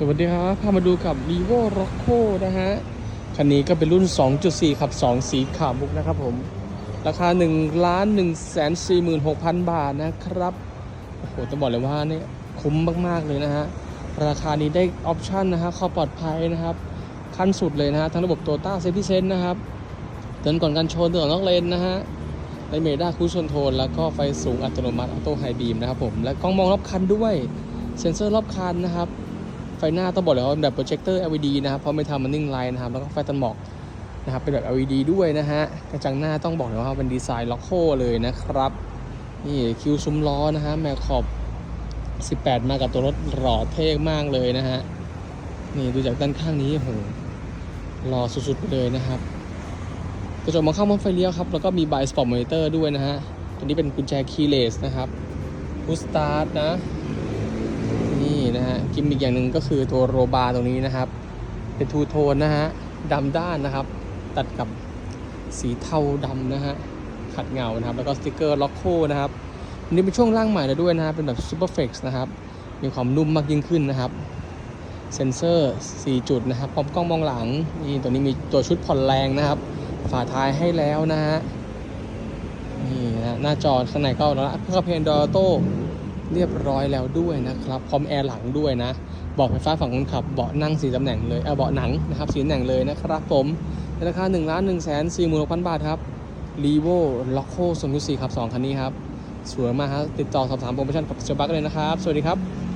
สวัสดีครับ พามาดูกับ r e v o Rocco นะฮะ คันนี้ก็เป็นรุ่น 2.4 ขับ 2 สีขาวมุกนะครับผม ราคา1ล้าน1แสน46,000 บาทนะครับ โอ้โหจะบอกเลยว่าเนี่ยคุ้มมากๆเลยนะฮะ ราคานี้ได้ออปชันนะฮะข้อปลอดภัยนะครับ ขั้นสุดเลยนะฮะ ทั้งระบบ t o ต้าเซฟตี้เซนนะครับเตือนก่อนการชนเตือนก่อนนอกเลนนะฮะในเมด้าคูชนโทน แล้วก็ไฟสูงอัตโนมัติออโต้ไฮบีมนะครับผม และกล้องมองรอบคันด้วย เซ็นเซอร์รอบคันนะครับ ไฟหน้าต้องบอกเลยว่าเป็นแบบโปรเจคเตอร์ LED นะครับเพราะไม่ทำมันนิ่งไลน์นะครับแล้วก็ไฟตันหมอกนะครับเป็นแบบ LED ด้วยนะฮะกระจังหน้าต้องบอกเลยว่าเป็นดีไซน์ล็อกโคเลยนะครับนี่คิวซุ้มล้อนะฮะแมคขอบ18 มากับตัวรถหล่อเท่มากเลยนะฮะนี่ดูจากด้านข้างนี้โหหล่อสุดๆไปเลยนะครับกระจกมองข้างมองไฟเลี้ยวครับ แล้วก็มีบายสปอร์ตมอนิเตอร์ด้วยนะฮะตัวนี้เป็นกุญแจคีย์เลสนะครับพุสตาร์ทนะ กิมอีกอย่างหนึ่งก็คือตัวโรบาร์ตรงนี้นะครับ เป็นทูโทนนะฮะดำด้านนะครับ ตัดกับสีเทาดำนะฮะขัดเงานะครับ แล้วก็สติกเกอร์ล็อกโคนะครับอันนี้เป็นช่วงล่างใหม่แล้วด้วยนะฮะเป็นแบบซูเปอร์เฟกซ์นะครับมีความนุ่มมากยิ่งขึ้นนะครับเซ็นเซอร์ 4 จุดนะครับพร้อมกล้องมองหลังนี่ตัวนี้มีตัวชุดผ่อนแรงนะครับ ฝาท้ายให้แล้วนะฮะนี่นะฮะหน้าจอข้างในก็แล้วเพื่อเพนดอโต้ เรียบร้อยแล้วด้วยนะครับพร้อมแอร์หลังด้วยนะเบาะไฟฟ้าฝั่งคนขับเบาะนั่งสีตำแหน่งเลยเออเบาะหนังนะครับสีตำแหน่งเลยนะครับผมในราคา1นึ่งล้านหนึ่งแสนสี่หมื่นหกพันบาทครับ r e v o l o c o 2.4ครับสองคันนี้ครับสวยมากครับติดต่อสอบถามโปรโมชั่นกับเซลบักเลยนะครับ สวัสดีครับ